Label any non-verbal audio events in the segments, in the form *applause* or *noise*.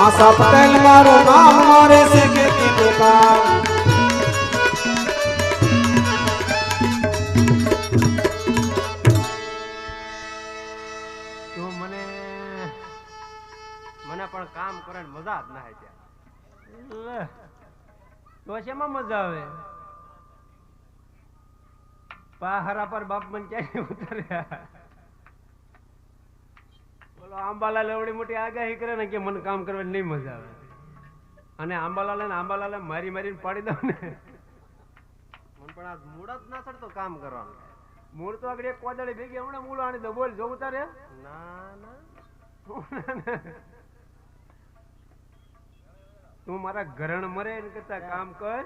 પાસા પટેલ મારું નામ મારે છે ખેતી દુકાન તો મને મને પણ કામ કરવાની મજા જ ના આવે તો મજા આવે? પાહરા પર બાપ મને ક્યાંય ઉતર્યા. આંબાલાલ એવડી મોટી આગાહી કરે ને કે મને કામ કરવાની નહીં મજા આવે. અને આંબાલાલ ને આંબાલાલે મારી મારીને પાડી દઉં ને. મને પણ આ મૂળ જ ના ચડતો કામ કરવાનું. મૂળ તો આગળ એક કોદળી ભેગી હમણાં મૂળ આણી દો. બોલ જોવું તારે ના ના. તું મારા ઘરણ મરે એને કરતા કામ કર.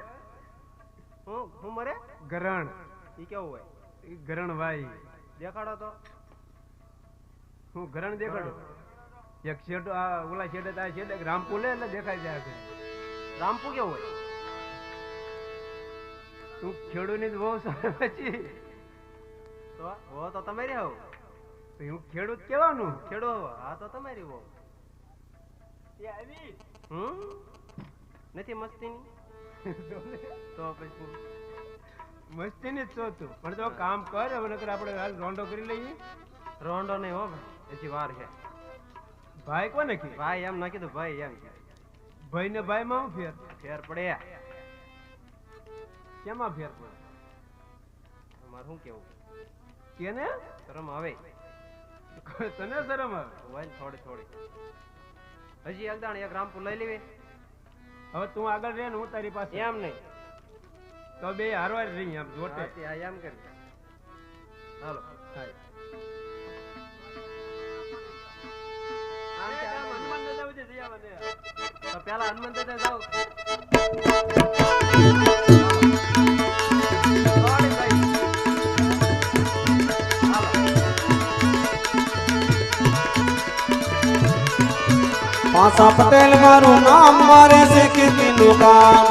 હું હું મરે? ગરણ ઈ કેવું હોય? ઈ ઘરણ ભાઈ દેખાડો તો. હું ઘરણ દેખાડો. એક શેડ આ ઓલા શેડ આ શેડ રામપુ લે એટલે દેખાઈ જાય છે રામપુ કેવું હોય? તું ખેડૂની જ બહુ પછી? તો હો તો તમારી તો હું ખેડૂત કેવાનું? ખેડૂત હા તો તમારી હોવ હમ? નથી મસ્તીની? *laughs* તો પછી? મસ્તીની જ તો તું. પણ તો કામ કર હવે નકર આપણે હાલ રોંડો કરી લઈએ. રોંડો નહીં હો ભાઈ. હજી વાર છે. ભાઈ કોને કી ભાઈ એમ ના કીધું ભાઈ એમ ભાઈ ને ભાઈ માં ફેર? ફેર પડે કેમાં ફેર પડે અમારે શું કેવું? કેને? શરમ આવે. તને શરમ આવે? હોય થોડી થોડી. હજી અલદાણ એક રામપુર લઈ લેવી. હવે તું આગળ રહે ને હું તારી પાસે. એમ નહીં. તો બે હારવાર રહી એમ જોટે. એમ કરી. હાલો. તો પેલા હનુમાન દાદા જાઓ. પાસા પટેલ મારું નામ મારે છે ખેતીનું કામ.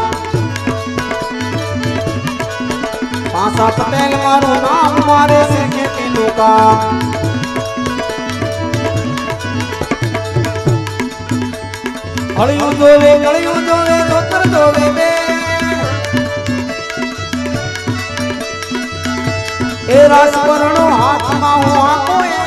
પાસા પટેલ મારું નામ મારે છે ખેતીનું કામ. હળિયું જોવે ગળિયું જોવે ધોતર જોવે બે. એ રાસવરણો હાથમાં હું આંકો એ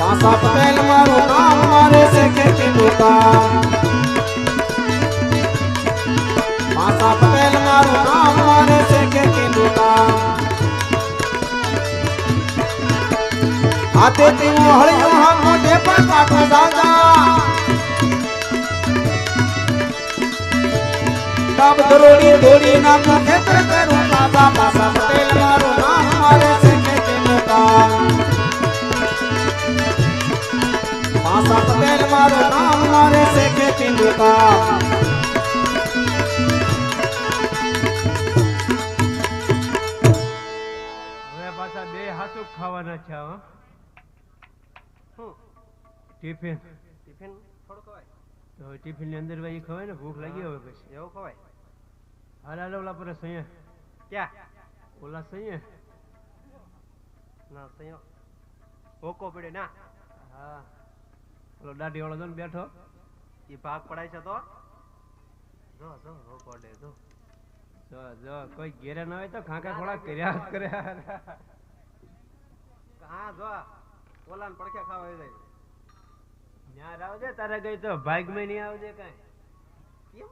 પાસા પટેલ મારું નામ મારે છે કે ખેતીનું હાથે તું હળિયો હા મોઢે પણ કાઢો દાદા. તબ દરોડી દોડી ના મુખે તર કરું બાબા પાસા પટેલ, મારું નામ મારે છે કે તેનતા પાસા પટેલ, મારું નામ મારે છે કે હાથું ખાવાના છે ટિફિન. ટિફિન થોડું ખવાય. તો ટિફિનની અંદર ભાઈ ખવાય ને? ભૂખ લાગી હવે પછી. એવું ખવાય. હાલ હાલ ઓલા પર સૈયા. ક્યાં? ઓલા સૈયા. ના સૈયો. ઓકો પડે ના. હા. ઓલો દાઢી વાળો જો ને બેઠો. એ ભાગ પડાય છે તો. જો જો ઓકો ડે જો. જો જો કોઈ ઘેરે ના હોય તો ખાંકા ખોળા કર્યા કર્યા. હા જો. ઓલા ને પડખે ખાવા આવી જાય. ન્યાર આવજે તારે ગઈ તો ભાગમાં નહીં આવજે કાંઈ. કેમ?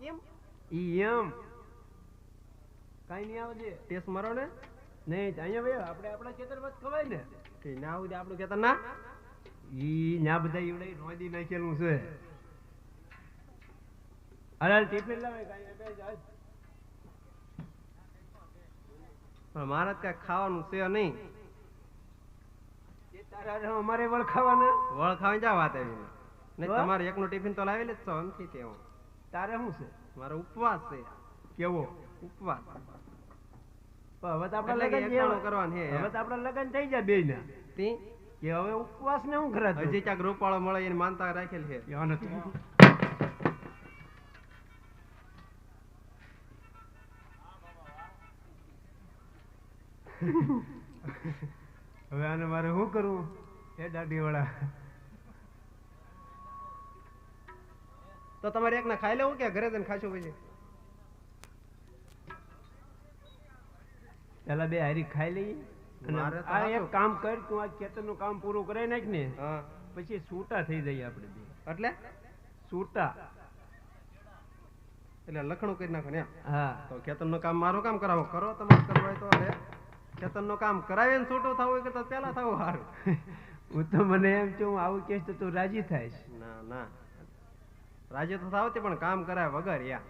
કેમ? ઈ એમ. કાંઈ નહીં આવજે. ટેસ્ટ મારો ને? નહીં અહીંયા ભાઈ આપણે આપણા ખેતર જ ખવાય ને. કે ના આવું આપણું ખેતર ના? ઈ ન્યા બધા ઈવડે નોંધી નાખેલું છે. અરે ટિફિન લાવે કાંઈ જાય પણ મારે કઈ ખાવાનું છે નહીં. અમારે વળખાવાના? વળખાવાની વળ જા વાત આવી ને? તમારે એકનું ટિફિન તો લાવી જ છો એમથી તે હું તારે શું છે? મારો ઉપવાસ છે. કેવો? ઉપવાસ. હવે તો આપણે લગ્ન કરવાનું છે. હવે તો આપણે લગ્ન થઈ જાય બે ના. તી? કે હવે ઉપવાસ ને હું ખરા હજી ક્યાંક રૂપાળો મળે એને માનતા રાખેલ છે. હવે આને મારે શું કરવું? એ દાઢીવાળા. તો તમારે એકના ખાઈ લેવું કે ઘરે જઈને ખાશું પછી? પેલા બે હારી ખાઈ લઈએ. આ એક કામ કર તું આ ખેતરનું કામ પૂરું કરાવી નાખ ને પછી છૂટા થઈ જઈએ આપણે બે. એટલે? છૂટા એટલે લખણું કરી નાખો ને હા. તો ખેતરનું કામ મારું કામ કરાવો. કરો તમારે કરવું તો હવે. ખેતરનું કામ કરાવીને છૂટું થવું હોય કરતા પેલા થવું સારું. *laughs* હું તો મને એમ છું હું આવું કહીશ તો તું રાજી થાય ના ના. રાજી તો થાવતી પણ કામ કરાય વગર યા.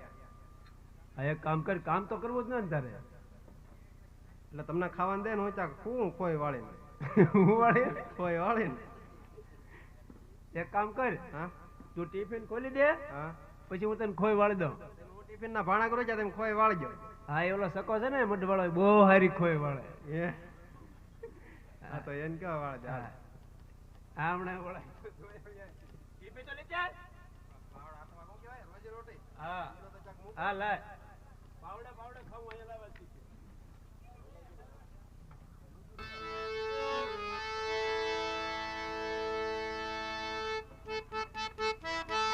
એક કામ કર કામ તો કરવું જ ને તારે એટલે તમને ખાવાનું દે ને હું ત્યાં ખૂબ ખોઈ વાળીને. *laughs* હું વળે? ખોઈ વાળીને. એક કામ કર હા? તું ટિફિન ખોલી દે હા? પછી હું તને ખોઈ વાળી દઉં. હું ટિફિનના ભાણા કરું ત્યાં તમે ખોઈ વાળજો. હા એ ઓલો સકો છે ને મઢવાળો એ બહુ હારી ખોઈ વાળે. એ હા તો એને કેવા વાળે હા, હમણાં વળે. ટિફિન તો લઈ જા. હા. હા લાય. પાવડે પાવડે ખાવું અહીંયા લાવવા ટિફિન. ઓને હાલ્યું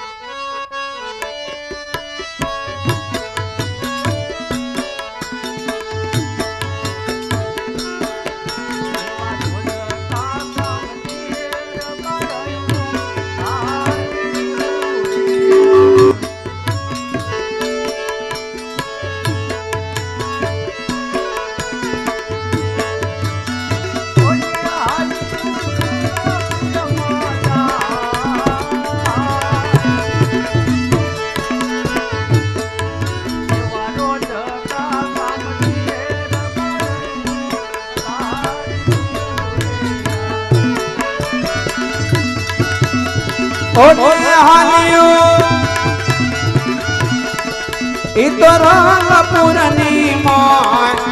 માય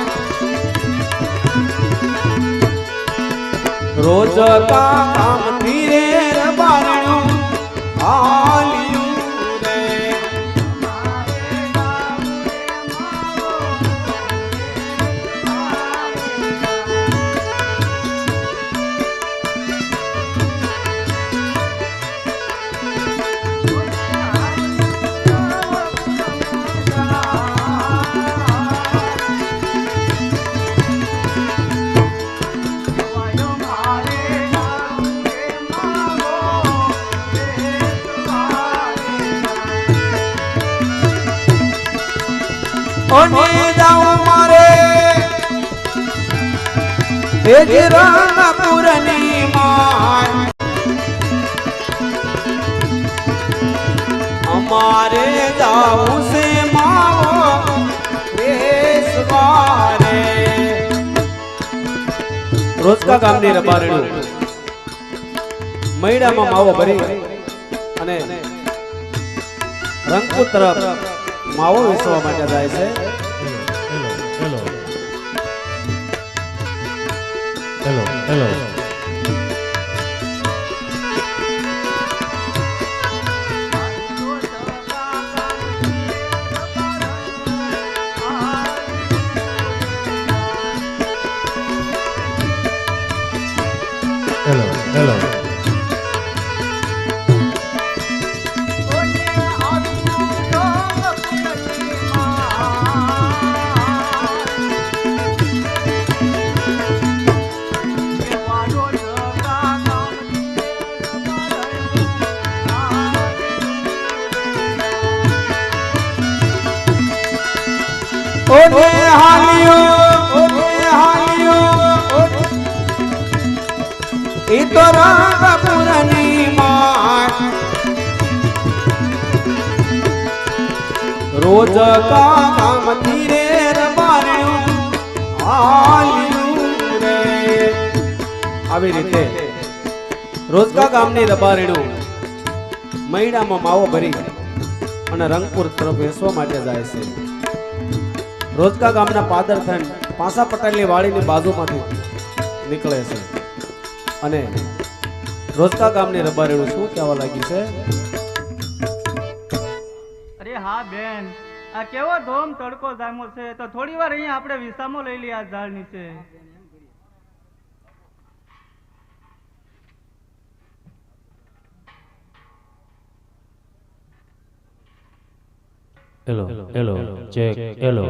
રોજ કામ ધીરે ઓને જાઉં મારે? એ જ માય અમારે જાઉં છે માવો દેશવારે રોજકા ગામની રબારણી મૈડામાં માવો ભરી અને રંગપુર તરફ માવો વેચવા માટે જાય છે. રે આવી રીતે રોજકા ગામની રબારીણું મૈડામાં માવો ભરી અને રંગપુર તરફ વેચવા માટે જાય છે. રોજકા ગામના પાદર થઈને પાસા પટેલની વાડીની બાજુમાંથી નીકળે છે. અને રોજકા ગામની રબારીણું શું કહેવા લાગી છે? અરે હા, બેન. આ કેવો ધોમ તડકો જામો છે? તો થોડી વાર અહીંયા આપણે વિસામો લઈ લઈએ આ ઝાડ નીચે. હેલો હેલો ચેક હેલો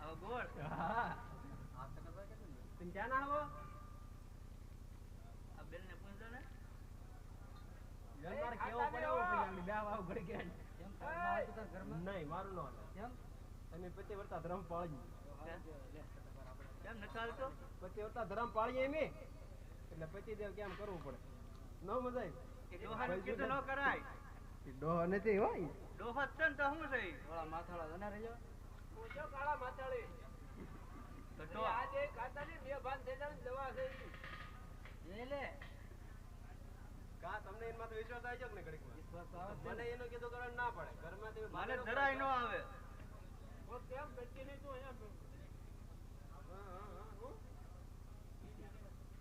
આ ગોળ. હા. તમે ક્યાં ના આવો? આ બેન ને. પૂછજો ને ઘરમાં કેવો પડ્યો હોય પછી આગળ? બે વાવ ઘડી ગયા. નહીં, મારું ન. તમે પચી વર્ષા ધર્મ પાળી કેમ વર્ષા ધર્મ પાળીએ એમ એટલે પતિ દેવ કેમ કરવું પડે? ન મજા ડોહાનું કીધું ન કરાય. ડોહ નથી હોય. ડોહા છે ને તો શું છે ઈ? હું જો કાળા માથાળી. તો અને ડોહા- કાતાની બે ભાન થઈ દવા છે ઈ. કા તમને એમાં તો વિશ્વાસ આવી જાય ને ઘડીકમાં? મને એનું કીધું કરવાનું ના પડે. ઘરમાં તમે મને જરાય ન આવે. ઓ કેમ બેઠી નહીં તું અહીંયા? હા, હા, હા, હું?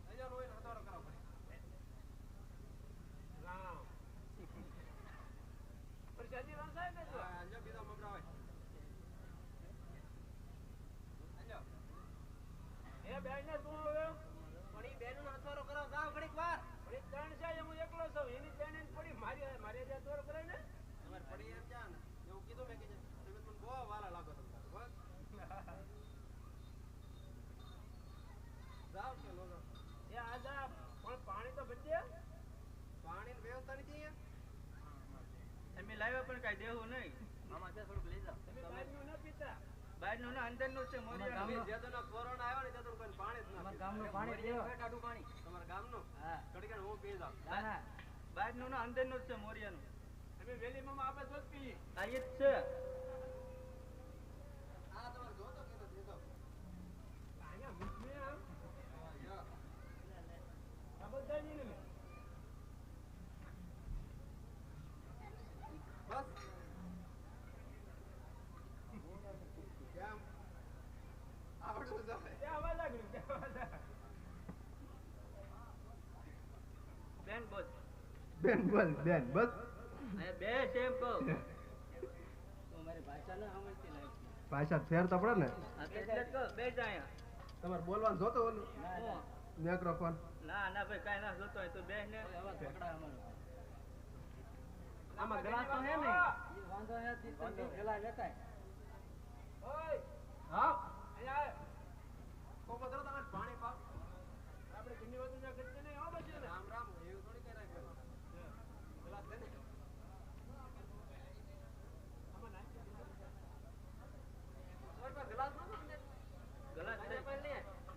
અહીંયા નો હોય ને હથવારો કરાવો પડે. રામ. પ્રસાદી વંશાય ને તું? હા, જો બીજો મમરા હોય. હાલો. એ શું? પણ ઈ જાઓ ઘડીક વાર. પણ ઈ ત્રણ છે, હું એકલો છું. એની બેન પડી, મારી- મારી હારે હથવારો કરાય ને? તમારે પડી એમ ક્યાં ને? એવું કીધું મેં કે તમે મને બહુ વાલા લાગો તમે બસ. જાઓ કે નો એ આ જા, પણ પાણી તો બચે પાણીની વ્યવસ્થા નથી અહીંયા તમે લાવ્યા પણ કાંઈ દેવું નહીં તમે બહારનું ન પીતા બહારનું ના અંદરનું જ છે મોરિયાનું. તમે જે દોનો કોરોના આવ્યો ને તે કોઈને પાણી જ ના પાણી. તમારા ગામનું? ઘડીક હું પી જાઉં. બહારનું ના. અંદરનું જ છે મોરિયાનું. અમે વેલી મામા આપણે દૂધ પી આ જ છે. આ તમારે જો તો કેતો દેતો આયા આમ. આ બધા એને લે. બસ કેમ આવડું જાય ત્યાં અવાજ આગળ ત્યાં અવાજ આગળ. બેન બોલ બેન બોલ બેન બસ બે છે એમ કહું. ભાષા ફેર તો પડે ને. અહીંયા. તમારે બોલવાનું જોતો ઓલું હું? માઇક્રોફોન ના ના ભાઈ કાંઈ ના જોતો હોય તો બે ને. આમાં ગ્લાસ તો હે ને ઓય. હા? અહીંયા આય. કોકો ધરો તમે પાણી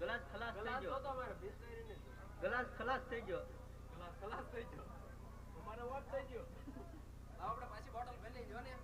ગ્લાસ થઈ ગયો. ગ્લાસ ખલાસ થઈ ગયો. આપણે પાછી બોટલ ભરી જો ને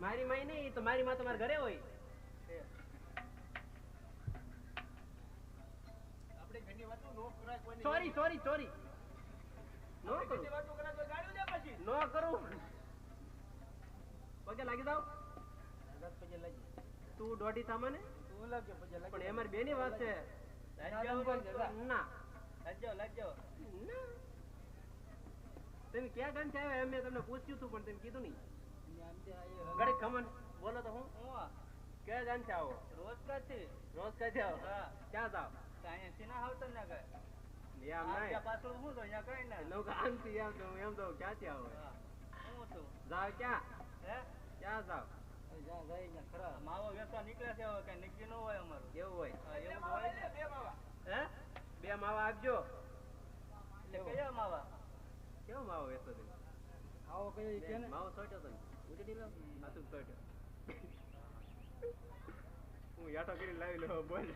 મારી માઈ નહીં તો મારી માં તમારા ઘરે હોય. સોરી સોરી સોરી નો કરું. નો કરું. પગે લાગી જાવ તું દોઢી સામાને? પણ એમારી બેની વાત છે. પણ ના. લાગ્યો, લાગ્યો. ના. તમે ક્યાં ગામ આવ્યા? એમ મેં તમને પૂછ્યું હતું પણ તમે કીધું નહીં. ઘડીક ખમણ. બોલો તો હું. હું ક્યાં ગામ આવો? રોજ કાથી? રોજ ક્યાંથી આવો? ક્યાં જાવ તો અહીંયાથી આવતો ને કાંઈ. એમ નહીં પાછળ ઊભું તો અહીંયા કાંઈ ના. નૌ આમથી એમ તો એમ તો ક્યાંથી આવો? હું. છું. જાવ ક્યાં? હે? ક્યાં જાવ માવો વેચવા નીકળ્યા છે હવે કાંઈ નક્કી ન હોય અમારું. એવું હોય એવું હોય ને. હે? બે માવા આપજો એટલે કયા માવા? કેવો માવો વેચો તમે માવો સોટ્યો તમે ઉડી લો હાથું સોટ્યો હું યાટો કરી લાવી લો બોલ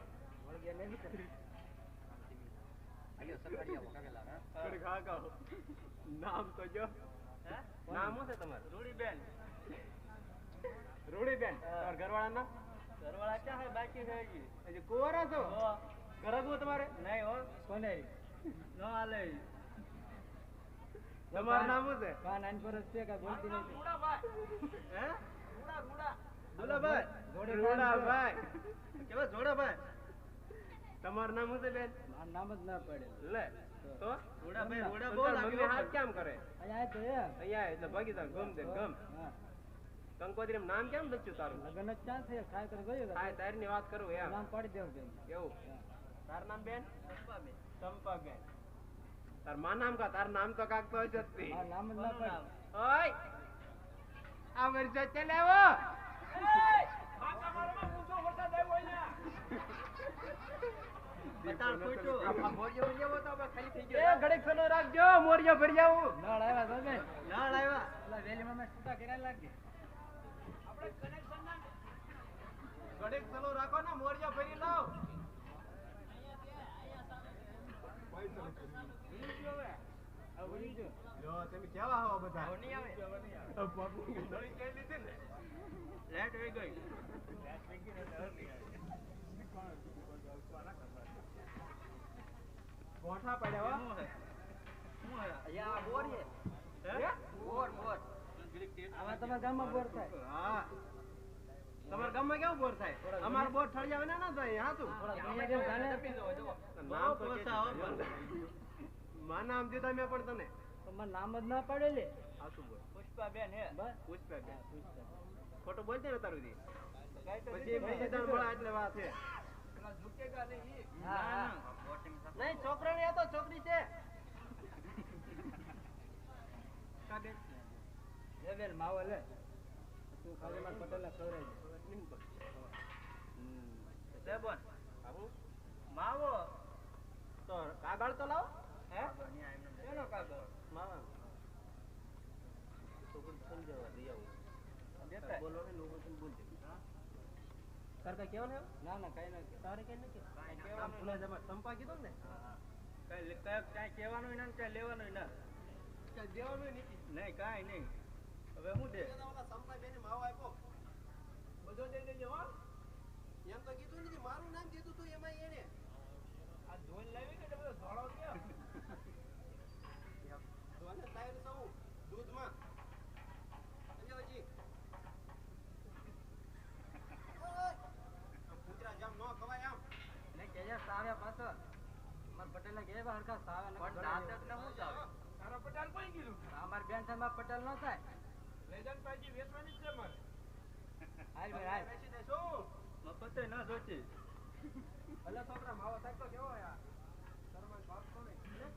નામ તો જો હે? નામ શું છે તમારું રૂડીબેન. રૂડીબેન હા. તમારા ઘરવાળાના? ઘરવાળા ક્યાં છે? બાકી છે હજી. હજી કુંવારા છો? હો. તમારે? નહીં હો. ન હાલે. તમારું? નામ શું છે? હે? દુલાભાઈ રૂડાભાઈ કેવા જોડાભાઈ તમારું નામ શું છે બેન? તો. તાર લાગ્યો મમ્મી હાથ કેમ કરે? અહીંયા એટલે ભાગી ગમ દે ગમ. કંકોત્રી નામ કેમ લખ્યું તારું? હા તારી ની વાત કરું એમ. એવું. તાર નામ બેન? ચંપાબેન. ચંપાબેન. તારમાં નામ કા? તાર નામ તો કાક તો જ હતી. નામ? ઓય! આ વર્ષે ચલાવો બતાડ ખોટું. એ ઘડીક સનો રાખજો મોરિયો ભરી જાવ નળ આવ્યા. ઘડીક સનો રાખો ને મોરિયો ભરી લાવ જો તમે કેવા હો બધા આવો નહીં આવે. બાપુ નળી કઈ લીધી ને લાઈટ વહી ગઈ. ગોઠા પડ્યા હો શું હે? શું હે? હે? બોર, બોર. હા. તમારા ગામમાં કેવું બોર થાય? અમાર બોર ઠળી આવે ના થાય હા તું. નામ. માં નામ દીધા મેં પણ તને. નામ જ ના પાડે લે હાચું બોલ. પુષ્પાબેન હે. ખોટું ને તારું તો પછી બીજી દાણ મળે એટલે વાત છે. ના, ના. નહીં છોકરો ને તો છોકરી છે. બેન માવો લે. તું ખાલી માર પટેલને ખવડાવી બોન. માવો. તો કાગળ તો લાવો હે? શેનો કાગળ? માવા. લેવાનું નહીં કાંઈ નહીં. હવે શું દે. માવો આપ્યો. બધો દઈ દેજો હો. એમ તો કીધું નથી મારું નામ કીધું તું એમાં એને આ ધોઈને લાવી કે બધો ધોળો ગયો ધોને લાવી સૌ દૂધમાં સમજો હજી ઓય! આમ કૂતરા જેમ ન ખવાય આમ ને કેજે સાવ્યા પાછો માર પટેલને કહે બા હરખા સાવે ને પણ દાંત જ ને શું ચાલે? તારો પટાલ કોઈ કીધું અમાર બેન છે માર પટેલ ન થાય લેજન પાજી વેચવાની છે મારે. હાલ ભાઈ હાલ. વેચી દેશું મફતે ના જોતી. ભલે છોકરા માવો સાહેબ તો કેવો યાર શરમાન બાપ તો નહીં.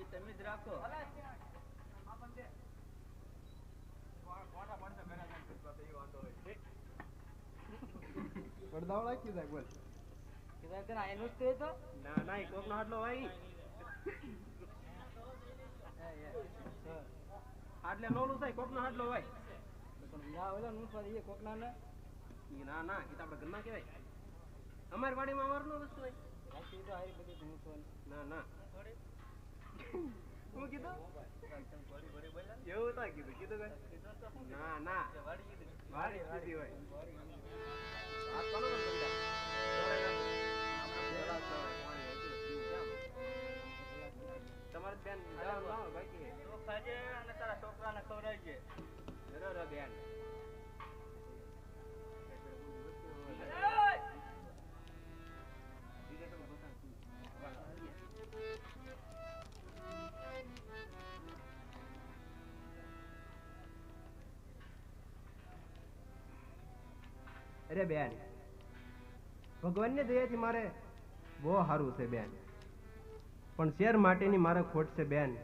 એ તમે જ રાખો. કીધું કે આ એનું જ તો ના ના એ કોકનો હાટલો હોય. આટલે નોલું થાય, કોકનો આટલો હોય. ના ઓલા એ કોકના ને ના ના તો આપણા ઘરના કહેવાય. અમારી વાડીમાં અમારું નું વસ્તુ હોય. બાકી ના. ના કીધું? કીધું કીધું ના ના. વાડી કોનો તમારે બેન ખવડાવજે બેન અરે બેન, ભગવાનની દયાથી મારે બહુ સારું છે બેન. પણ શેર માટેની મારે ખોટ છે બેન.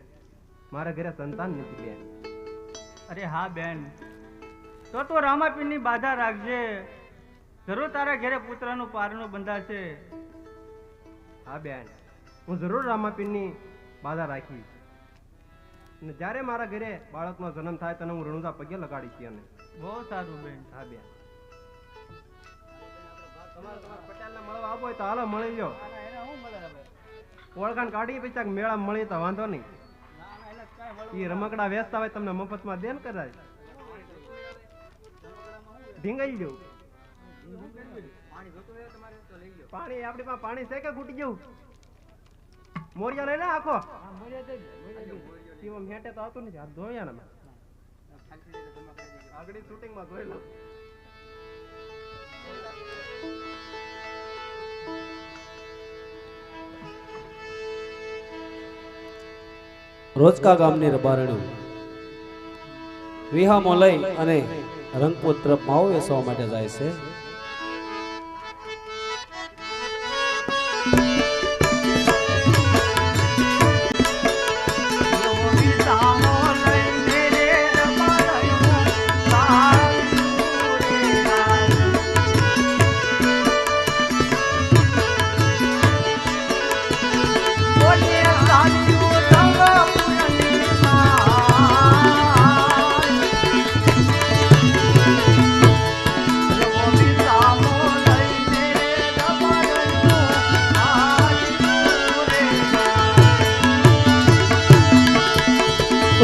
મારા ઘરે સંતાન નથી બેન. અરે હા બેન. તો તો રામાપીરની બાધા રાખજે. જરૂર તારા ઘરે પુત્રનું પારણું બંધાશે. હા બેન. હું જરૂર રામાપીરની બાધા રાખીશ. અને જ્યારે મારા ઘરે બાળકનો જન્મ થાય તને હું રણુદા પગે લગાડીશ અને બહુ સારું બેન. હા બેન. પટેલને મળવા આવો તો હાલો મળી લો ના ઓળખાણ કાઢી પછી મેળા મળી તો વાંધો નહીં. એ રમકડા વેચતા હોય તમને મફતમાં દેન કરાય. ઢીંગાઈ જવું પાણી લો આપણી પાસે પાણી છે કે ઘૂટી જવું મોરિયા લઈ લે આખો. મળ્યા તો હતું નથી. હાથ ધોયા ને. આગળ શૂટિંગમાં ધોઈ લઉં રોજકા ગામની રબારણું વિહામો લઈ અને રંગપુર માવો વેસવા માટે જાય છે.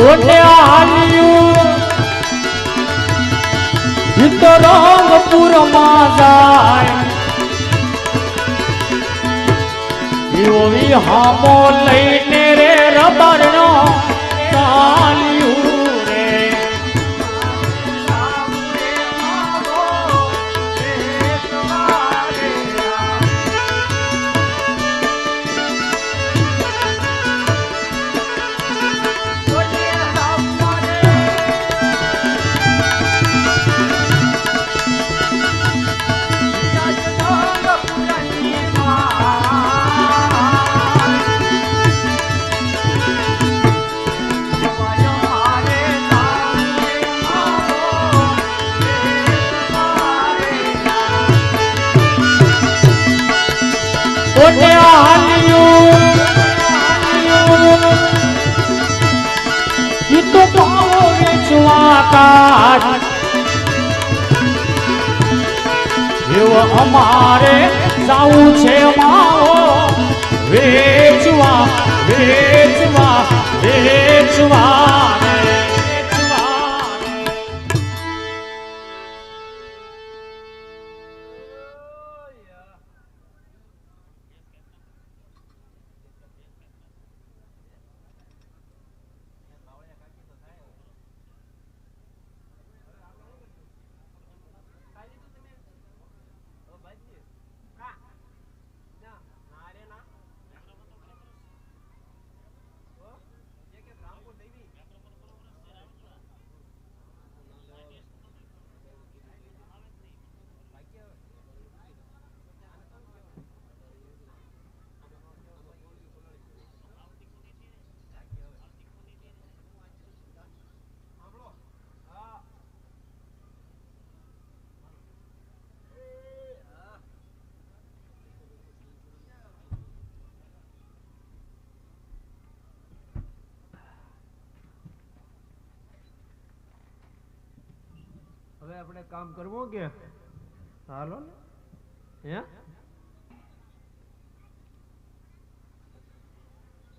ઓઠે હાલ્યું તો રંગપુરમાં જાય. એવો વિહામો લઈને રે રબરનો ચાલ્યું. અમારે જાવું છે માઓ વેચવા વેચવા વેચવા. હવે આપણે કામ કરવું કે? હાલો ને. હે?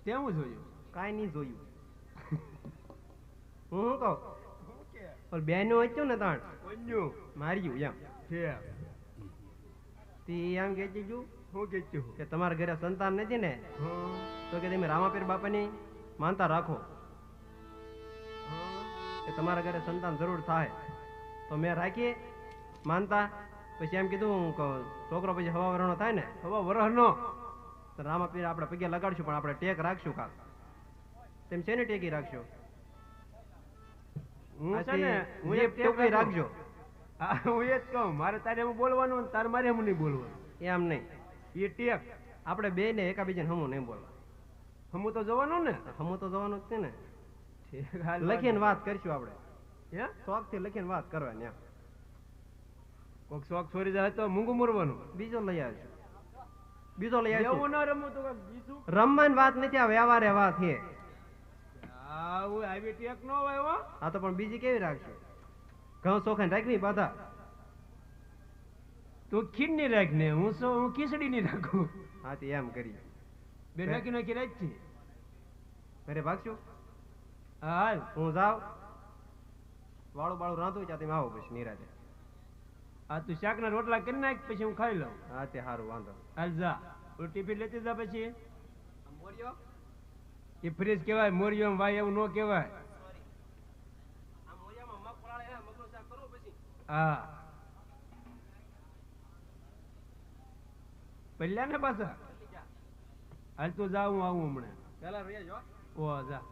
તેવું જોયું કાંઈ નહીં જોયું હું શું કહું? પણ બેનો હતું ને તાણ. માર્યું એમ. છે. તે એમ કે હું કે કે તમારા ઘરે સંતાન નથી ને તો કે તમે રામાપીર બાપાની માનતા રાખો. કે તમારા ઘરે સંતાન જરૂર થાય. તો મેં રાખી માનતા. પછી એમ કીધું છોકરો પછી હવા વરણો થાય ને હવા વરણ નો રામા પીર આપણે પગે લગાડશું પણ આપણે ટેક રાખશું કાલ. તેમ છે ને ટેકી રાખશો? હું છે ને હું એક રાખજો. હા એ જ કહું મારે તારે એમ બોલવાનું ને તારે મારે એમ નહીં બોલવાનું. એમ નહીં. એ ટેક. આપણે બે ને એકાબીજાને હમું નહીં બોલવા હમું તો જવાનું ને. હમું તો જવાનું જ છે ને. લખીને વાત કરીશું આપણે. હે? શોખથી લખીને વાત કરવાની એમ. કોક શોખ છોરી જાય તો મૂંગું મૂરવાનું. બીજો લઈ આવશું. બીજો લઈ આવશું. એવું ન રમવું તો બીજું? રમવાની વાત નથી આ વ્યવહારે વાત છે. આવું આવી ટેક ન હોય હો. તો પણ બીજી કેવી રાખશો? ઘઉં ચોખાને રાખવી બાધા તું ખીરની રાખ ને હું શું હું ખીચડી ની રાખું. હા તે એમ કરી. બે નાખી નાખી રાખી ઘરે ભાગશું? હાલ. હું જાઉં? વાળું બાળું રાંધું ત્યાં તમે આવો પછી નિરાતે. આ તું શાક ના રોટલા કરી નાખ પછી હું ખાઈ લઉં. હા તે સારું વાંધો હાલ જા. ટિફિન લેતી જા પછી. એ ફ્રીજ કહેવાય મોરિયો ભાઈ એવું ન કહેવાય. હા પહેલા ને પાછા? હાલ તું જા હું આવું હમણાં. પેલા રહ્યા જો ઓ જા.